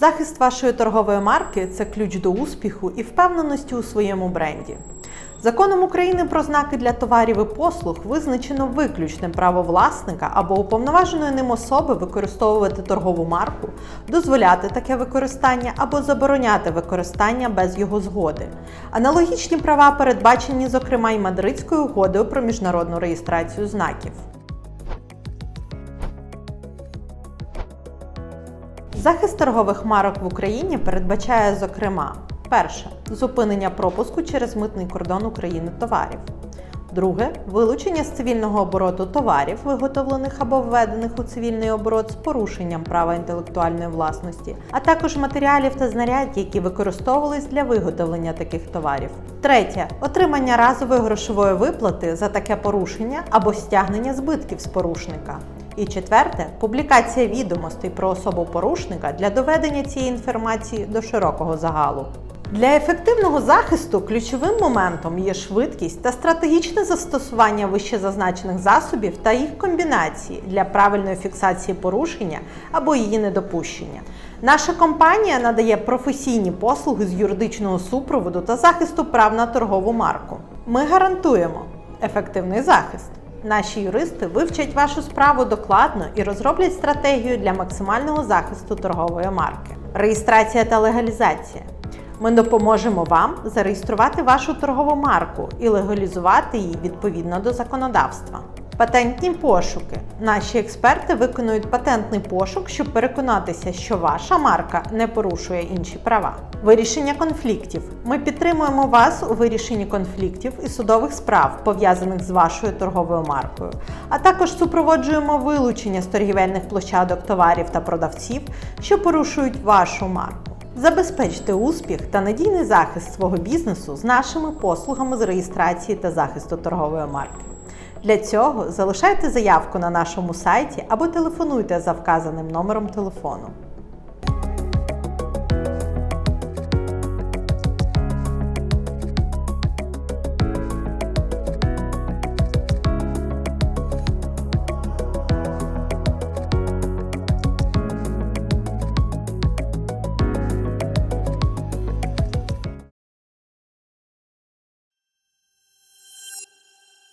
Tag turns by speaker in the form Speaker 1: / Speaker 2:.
Speaker 1: Захист вашої торгової марки це ключ до успіху і впевненості у своєму бренді. Законом України про знаки для товарів і послуг визначено виключне право власника або уповноваженої ним особи використовувати торгову марку, дозволяти таке використання або забороняти використання без його згоди. Аналогічні права передбачені, зокрема, і Мадридською угодою про міжнародну реєстрацію знаків. Захист торгових марок в Україні передбачає, зокрема, перше зупинення пропуску через митний кордон України товарів. Друге вилучення з цивільного обороту товарів, виготовлених або введених у цивільний оборот з порушенням права інтелектуальної власності, а також матеріалів та знарядь, які використовувались для виготовлення таких товарів. Третє отримання разової грошової виплати за таке порушення або стягнення збитків з порушника. І четверте публікація відомостей про особу порушника для доведення цієї інформації до широкого загалу. Для ефективного захисту ключовим моментом є швидкість та стратегічне застосування вищезазначених засобів та їх комбінації для правильної фіксації порушення або її недопущення. Наша компанія надає професійні послуги з юридичного супроводу та захисту прав на торгову марку. Ми гарантуємо ефективний захист. Наші юристи вивчать вашу справу докладно і розроблять стратегію для максимального захисту торгової марки. Реєстрація та легалізація. Ми допоможемо вам зареєструвати вашу торгову марку і легалізувати її відповідно до законодавства. Патентні пошуки. Наші експерти виконують патентний пошук, щоб переконатися, що ваша марка не порушує інші права. Вирішення конфліктів. Ми підтримуємо вас у вирішенні конфліктів і судових справ, пов'язаних з вашою торговою маркою, а також супроводжуємо вилучення з торгівельних площадок товарів та продавців, що порушують вашу марку. Забезпечте успіх та надійний захист свого бізнесу з нашими послугами з реєстрації та захисту торгової марки. Для цього залишайте заявку на нашому сайті або телефонуйте за вказаним номером телефону.